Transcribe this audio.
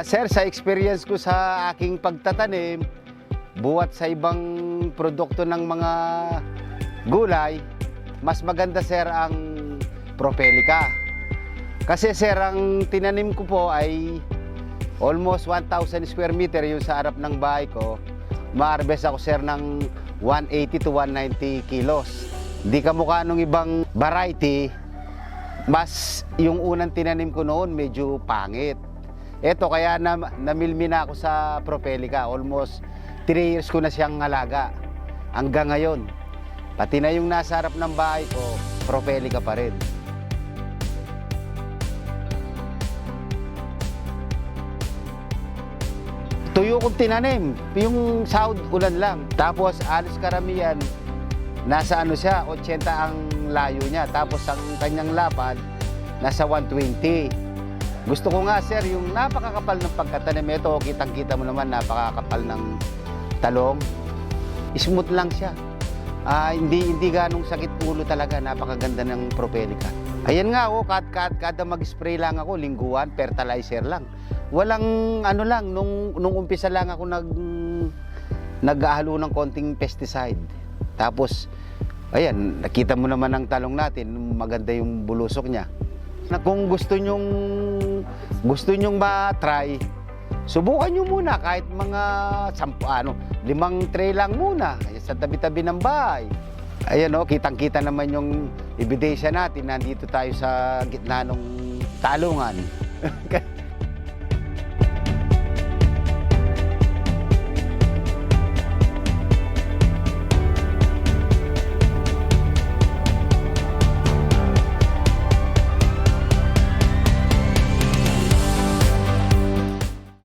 Sir, sa experience ko sa aking pagtatanim, buwat sa ibang produkto ng mga gulay, mas maganda sir ang propelica. Kasi sir, ang tinanim ko po ay almost 1,000 square meter yung sa harap ng bahay ko. Ma-harvest ako sir ng 180 to 190 kilos. Di ka mukha nung ibang variety, mas yung unang tinanim ko noon medyo pangit. Eto kaya na, namilmi na ako sa Propelica. Almost 3 years ko na siyang alaga. Hanggang ngayon. Pati na yung nasa harap ng bahay ko, Propelica pa rin. Tuyo kong tinanim. Yung sahod ulan lang. Tapos alis karamihan, nasa ano siya, 80 ang layo niya. Tapos ang kanyang lapad, nasa 120. Gusto ko nga sir, yung napakakapal ng pagkatanim ito, kitang-kita mo naman napakakapal ng talong. Smooth lang siya. Ah, hindi hindi ganong sakit ulo talaga, napakaganda ng propelica. Ayan nga oh, kad, kad, kada mag-spray lang ako, lingguan, fertilizer lang. Walang ano lang nung nung umpisa lang ako nag naghahalo ng konting pesticide. Tapos ayan, nakita mo naman ang talong natin, maganda yung bulusok niya na kung gusto nyong gusto nyong ma-try, subukan nyo muna kahit mga sampu, ano, limang tray lang muna sa tabi-tabi ng bahay. Ayan o, kitang-kita naman yung ebidensya natin. Nandito tayo sa gitna ng talungan.